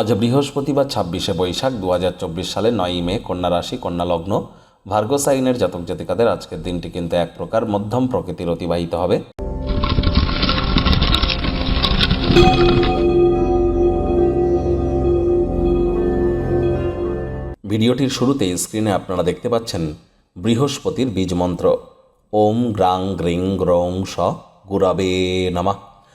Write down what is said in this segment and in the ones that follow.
আজ বৃহস্পতিবার ছাব্বিশে বৈশাখ দু হাজার চব্বিশ সালে নয়ই মে কন্যা রাশি, কন্যা লগ্ন। ভার্গো সাইনের জাতক জাতিকাদের আজকের দিনটি কিন্তু এক প্রকার মধ্যম প্রকৃতির অতিবাহিত হবে। ভিডিওটির শুরুতেই স্ক্রিনে আপনারা দেখতে পাচ্ছেন বৃহস্পতির বীজ মন্ত্র। ওম গ্রাং গ্রিং গ্রৌং স গুরাবে নামা।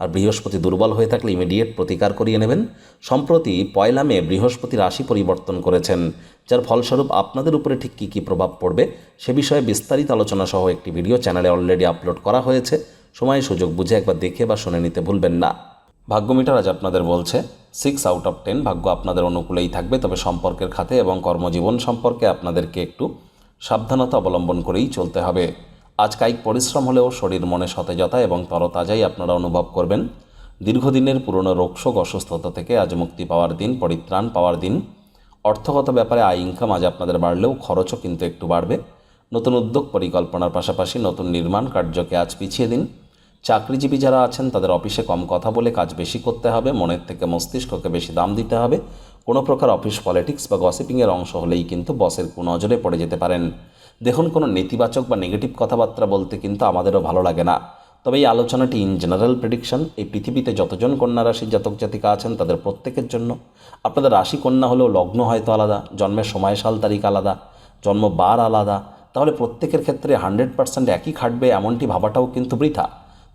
আর বৃহস্পতি দুর্বল হয়ে থাকলে ইমিডিয়েট প্রতিকার করিয়ে নেবেন। সম্প্রতি পয়লা মে বৃহস্পতি রাশি পরিবর্তন করেছেন, যার ফলস্বরূপ আপনাদের উপরে ঠিক কী কী প্রভাব পড়বে সে বিষয়ে বিস্তারিত আলোচনা সহ একটি ভিডিও চ্যানেলে অলরেডি আপলোড করা হয়েছে। সময় সুযোগ বুঝে একবার দেখে বা শুনে নিতে ভুলবেন না। ভাগ্যমিটার আজ আপনাদের বলছে সিক্স আউট অফ টেন ভাগ্য আপনাদের অনুকূলেই থাকবে, তবে সম্পর্কের খাতে এবং কর্মজীবন সম্পর্কে আপনাদেরকে একটু সাবধানতা অবলম্বন করেই চলতে হবে। আজ কায়িক পরিশ্রম হলেও শরীর মনে সতেজতা এবং তরতাজাই আপনারা অনুভব করবেন। দীর্ঘদিনের পুরনো রোগশোক অসুস্থতা থেকে আজ মুক্তি পাওয়ার দিন, পরিত্রাণ পাওয়ার দিন। অর্থগত ব্যাপারে আয় ইনকাম আজ আপনাদের বাড়লেও খরচও কিন্তু একটু বাড়বে। নতুন উদ্যোগ পরিকল্পনার পাশাপাশি নতুন নির্মাণ কার্যকে আজ পিছিয়ে দিন। চাকরিজীবী যারা আছেন, তাদের অফিসে কম কথা বলে কাজ বেশি করতে হবে। মনের থেকে মস্তিষ্ককে বেশি দাম দিতে হবে। কোনো প্রকার অফিস পলিটিক্স বা গসিপিংয়ের অংশ হলেই কিন্তু বসের কুনজরে পড়ে যেতে পারেন। দেখুন, কোনো নেতিবাচক বা নেগেটিভ কথাবার্তা বলতে কিন্তু আমাদেরও ভালো লাগে না। তবে এই আলোচনাটি ইন জেনারেল প্রেডিকশন এই পৃথিবীতে যতজন কন্যা রাশির জাতক জাতিকা আছেন তাদের প্রত্যেকের জন্য। আপনাদের রাশি কন্যা হলেও লগ্ন হয়তো আলাদা, জন্মের সময় সাল তারিখ আলাদা, জন্ম বার আলাদা। তাহলে প্রত্যেকের ক্ষেত্রে হান্ড্রেড পার্সেন্ট একই খাটবে এমনটি ভাবাটাও কিন্তু বৃথা।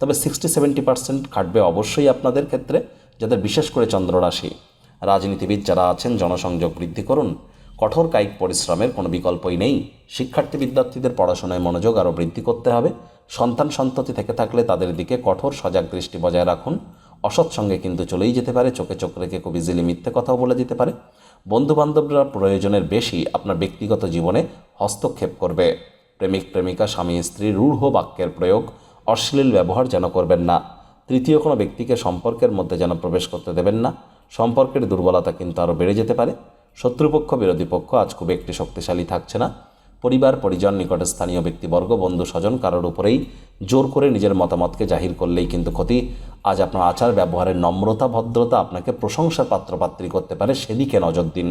তবে সিক্সটি সেভেন্টি পার্সেন্ট খাটবে অবশ্যই আপনাদের ক্ষেত্রে, যাদের বিশেষ করে চন্দ্র রাশি। রাজনীতিবিদ যারা আছেন, জনসংযোগ বৃদ্ধি করুন। কঠোর কায়িক পরিশ্রমের কোনো বিকল্পই নেই। শিক্ষার্থী বিদ্যার্থীদের পড়াশোনায় মনোযোগ আরও বৃদ্ধি করতে হবে। সন্তান সন্ততি থেকে থাকলে তাদের দিকে কঠোর সজাগ দৃষ্টি বজায় রাখুন। অসৎ সঙ্গে কিন্তু চলেই যেতে পারে, চোখে চোখ রেখে খুব ইজিলি মিথ্যে কথাও বলে দিতে পারে। বন্ধুবান্ধবরা প্রয়োজনের বেশি আপনার ব্যক্তিগত জীবনে হস্তক্ষেপ করবে। প্রেমিক, প্রেমিকা, স্বামী, স্ত্রী, রূঢ় বাক্যের প্রয়োগ, অশ্লীল ব্যবহার যেন করবেন না। তৃতীয় কোনো ব্যক্তিকে সম্পর্কের মধ্যে যেন প্রবেশ করতে দেবেন না। সম্পর্কের দুর্বলতা কিন্তু আরও বেড়ে যেতে পারে। শত্রুপক্ষ, বিরোধী পক্ষ আজ খুব একটি শক্তিশালী থাকছে না। পরিবার, পরিজন, নিকটে স্থানীয় ব্যক্তিবর্গ, বন্ধু, স্বজন কারোর উপরেই জোর করে নিজের মতামতকে জাহির করলেই কিন্তু ক্ষতি। আজ আপনার আচার ব্যবহারের নম্রতা, ভদ্রতা আপনাকে প্রশংসার পাত্রপাত্রী করতে পারে সেদিকে নজর দিন।